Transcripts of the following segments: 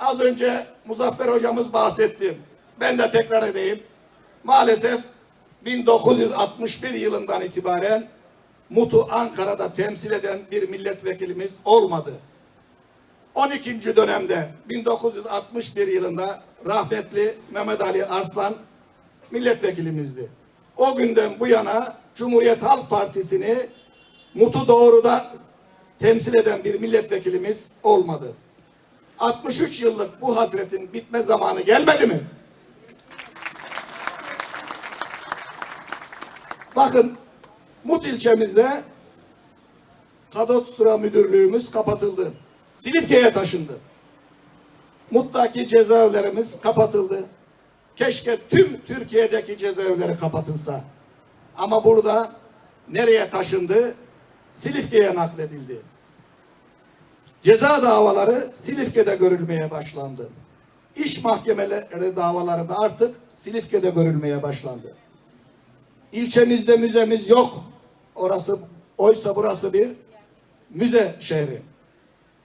Az önce Muzaffer hocamız bahsetti. Ben de tekrar edeyim. Maalesef 1961 yılından itibaren MUT'u Ankara'da temsil eden bir milletvekilimiz olmadı. 12. dönemde 1961 yılında rahmetli Mehmet Ali Arslan milletvekilimizdi. O günden bu yana Cumhuriyet Halk Partisi'ni MUT'u doğrudan temsil eden bir milletvekilimiz olmadı. 63 yıllık bu hasretin bitme zamanı gelmedi mi? Bakın Mut ilçemizde Kadastro Müdürlüğümüz kapatıldı. Silifke'ye taşındı. Mut'taki cezaevlerimiz kapatıldı. Keşke tüm Türkiye'deki cezaevleri kapatılsa. Ama burada nereye taşındı? Silifke'ye nakledildi. Ceza davaları Silifke'de görülmeye başlandı. İş mahkemeleri davaları da artık Silifke'de görülmeye başlandı. İlçemizde müzemiz yok. Orası oysa burası bir müze şehri.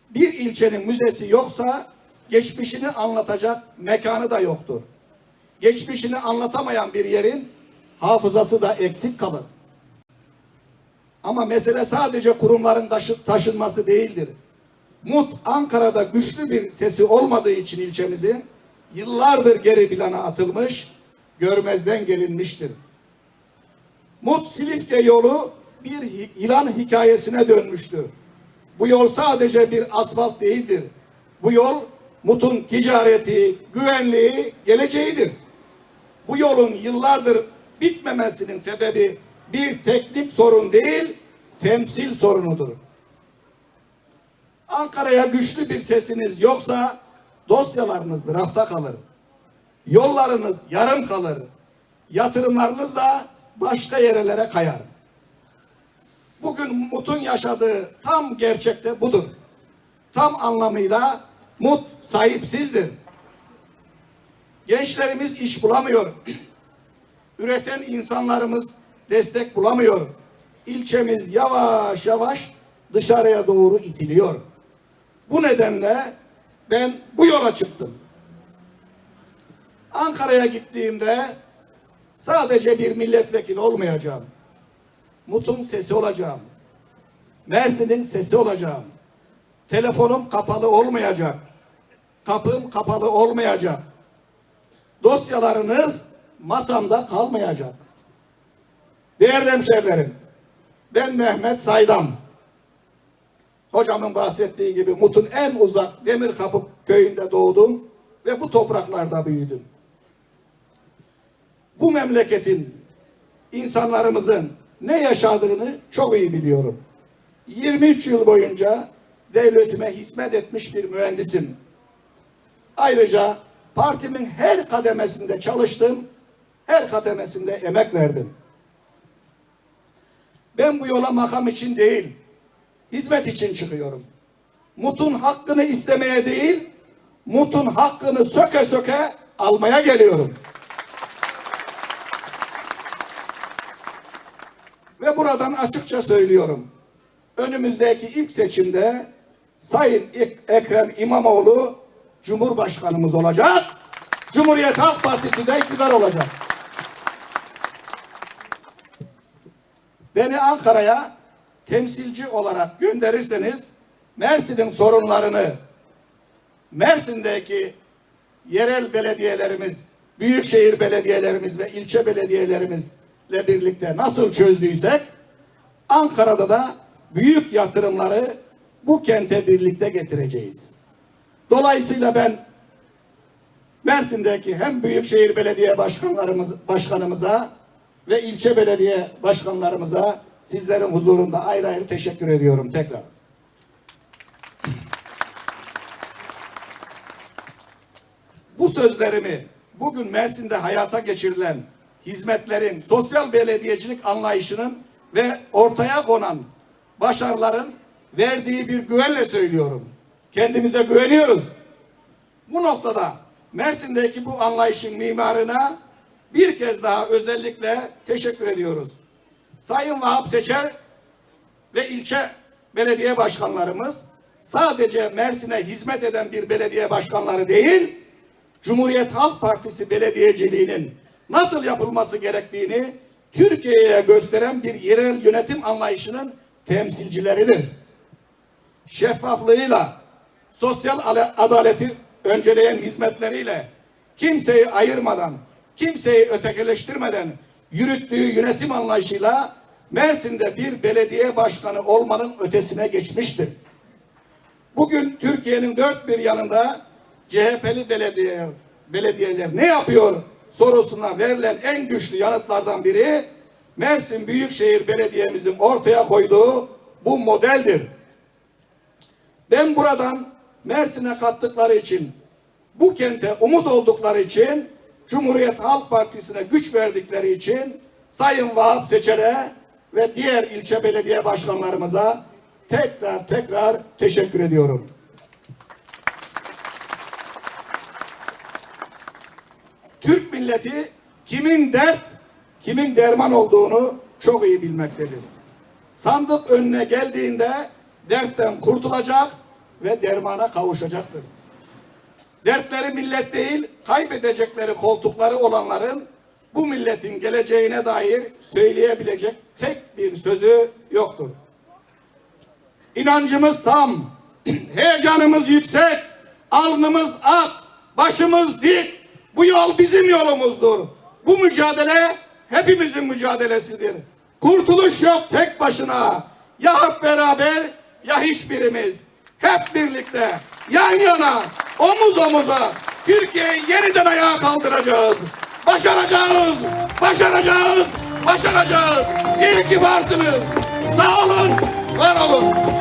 Bir ilçenin müzesi yoksa geçmişini anlatacak mekanı da yoktur. Geçmişini anlatamayan bir yerin hafızası da eksik kalır. Ama mesele sadece kurumların taşı- taşınması değildir. MUT Ankara'da güçlü bir sesi olmadığı için ilçemizin yıllardır geri plana atılmış, görmezden gelinmiştir. Mut Silifke yolu bir ilan hikayesine dönmüştür. Bu yol sadece bir asfalt değildir. Bu yol Mut'un ticareti, güvenliği, geleceğidir. Bu yolun yıllardır bitmemesinin sebebi bir teknik sorun değil, temsil sorunudur. Ankara'ya güçlü bir sesiniz yoksa dosyalarınız rafta kalır. Yollarınız yarım kalır. Yatırımlarınız da başka yerlere kayar. Bugün Mut'un yaşadığı tam gerçekte budur. Tam anlamıyla Mut sahipsizdir. Gençlerimiz iş bulamıyor. Üreten insanlarımız destek bulamıyor. İlçemiz yavaş yavaş dışarıya doğru itiliyor. Bu nedenle ben bu yola çıktım. Ankara'ya gittiğimde sadece bir milletvekili olmayacağım. Mut'un sesi olacağım. Mersin'in sesi olacağım. Telefonum kapalı olmayacak. Kapım kapalı olmayacak. Dosyalarınız masamda kalmayacak. Değerli hemşehrilerim, ben Mehmet Saydam. Hocamın bahsettiği gibi Mut'un en uzak Demirkapı köyünde doğdum ve bu topraklarda büyüdüm. Bu memleketin insanlarımızın ne yaşadığını çok iyi biliyorum. 23 yıl boyunca devletime hizmet etmiş bir mühendisim. Ayrıca partimin her kademesinde çalıştım, her kademesinde emek verdim. Ben bu yola makam için değil, hizmet için çıkıyorum. Mut'un hakkını istemeye değil, Mut'un hakkını söke söke almaya geliyorum. Ve buradan açıkça söylüyorum. Önümüzdeki ilk seçimde Sayın Ek- Ekrem İmamoğlu Cumhurbaşkanımız olacak. Cumhuriyet Halk Partisi de iktidar olacak. Beni Ankara'ya temsilci olarak gönderirseniz Mersin'in sorunlarını Mersin'deki yerel belediyelerimiz, büyükşehir belediyelerimiz ve ilçe belediyelerimizle birlikte nasıl çözdüysek Ankara'da da büyük yatırımları bu kente birlikte getireceğiz. Dolayısıyla ben Mersin'deki hem Büyükşehir Belediye Başkanlarımız, Başkanımıza ve ilçe belediye başkanlarımıza sizlerin huzurunda ayrı ayrı teşekkür ediyorum tekrar. Bu sözlerimi bugün Mersin'de hayata geçirilen hizmetlerin, sosyal belediyecilik anlayışının ve ortaya konan başarıların verdiği bir güvenle söylüyorum. Kendimize güveniyoruz. Bu noktada Mersin'deki bu anlayışın mimarına bir kez daha özellikle teşekkür ediyoruz. Sayın Vahap Seçer ve ilçe belediye başkanlarımız, sadece Mersin'e hizmet eden bir belediye başkanları değil, Cumhuriyet Halk Partisi belediyeciliğinin nasıl yapılması gerektiğini Türkiye'ye gösteren bir yerel yönetim anlayışının temsilcileridir. Şeffaflığıyla, sosyal ale- adaleti önceleyen hizmetleriyle, kimseyi ayırmadan, kimseyi ötekileştirmeden yürüttüğü yönetim anlayışıyla Mersin'de bir belediye başkanı olmanın ötesine geçmiştir. Bugün Türkiye'nin dört bir yanında CHP'li belediye, belediyeler ne yapıyor sorusuna verilen en güçlü yanıtlardan biri Mersin Büyükşehir Belediye'mizin ortaya koyduğu bu modeldir. Ben buradan Mersin'e kattıkları için, bu kente umut oldukları için, Cumhuriyet Halk Partisi'ne güç verdikleri için Sayın Vahap Seçer'e ve diğer ilçe belediye başkanlarımıza tekrar tekrar teşekkür ediyorum. Türk milleti kimin dert, kimin derman olduğunu çok iyi bilmektedir. Sandık önüne geldiğinde dertten kurtulacak ve dermana kavuşacaktır. Dertleri millet değil, kaybedecekleri koltukları olanların bu milletin geleceğine dair söyleyebilecek tek bir sözü yoktur. İnancımız tam, heyecanımız yüksek, alnımız ak, başımız dik. Bu yol bizim yolumuzdur. Bu mücadele hepimizin mücadelesidir. Kurtuluş yok tek başına. Ya hep beraber ya hiçbirimiz. Hep birlikte, yan yana, omuz omuza Türkiye'yi yeniden ayağa kaldıracağız. Başaracağız, başaracağız, başaracağız. İyi ki varsınız. Sağ olun, var olun.